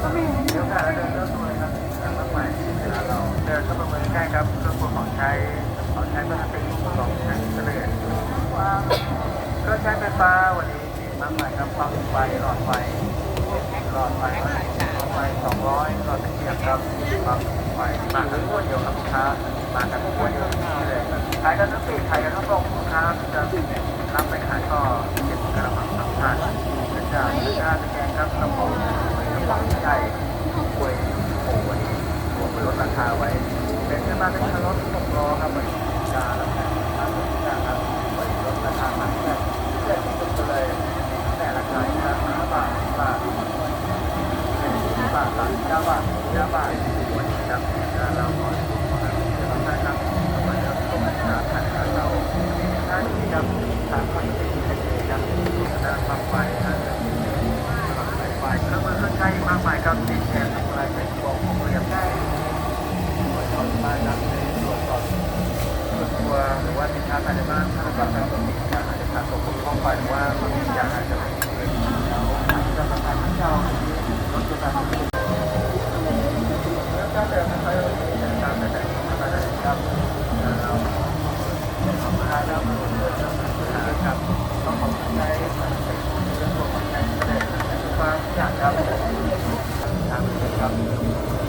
เดี๋ยวการเดินเริ่มต้นเลยครับทางรถไฟเวลาเราเดินเข้ามาเมืองใกล้ครับเครื่องปรุงของใช้ของใช้พลาสติของใช้เฉลยเครื่องใช้ไฟฟ้าวันนี้มีมากมายครับปลั๊กไฟหลอดไฟหลอดไฟหลอดไฟ200หลอดตะเกียบครับปลั๊กไฟมากันขวดเดียวครับลูกค้ามากันขวดเดียวนี่เลยขายกันทั้งปีขายกันทั้งโลกลูกค้าจะรับไปขายก็เก็บกระมังสำคัญเป็นจากเป็นการตะแกงครับกระป๋อง กระป๋องใหญ่ป่วยโอ้วันนี้รวมลดราคาไว้ เป็นขึ้นมาเป็นรถหกล้อครับวันนี้จาแล้วนะตามรถจาครับวันนี้ลดราคามาเพื่เพื่อที่สุดเลยแต่ราคาห้าบาทบาทบบาทสามสิบเก้าบาทเก้าบาทวันนี้ครับงานเราขอให้ทุกคนทุกท่านครับสวัสดีครับทุกท่านครับทางเราท่านที่ครับทางคนที่เป็นเองครับทางฝั่งไฟทาง ฝ่ายเครื่องมือเครื่องใช้มากมายครับติดแทนอะไรเป็นบอกผมเรียบได้ตรวจสอบมาจากในตรวจสอบส่วนตัวห รือว่าสินค้าภายในบ้านถ้าเราแบบมีการอาจจะขาดตกบกพร่องไปหรือว่ามันมีการอาจจะไม่ดีแล้วอาจะสำคัญที่เราลดตัวการผลิตแล้วการเดินทางไปตามแต่แต่ละระดับครับเราขอบคุณครับขอบคุณครับต้องขอบคุณใจเรื่องของใจก็ได้ความอยากครับทางครับ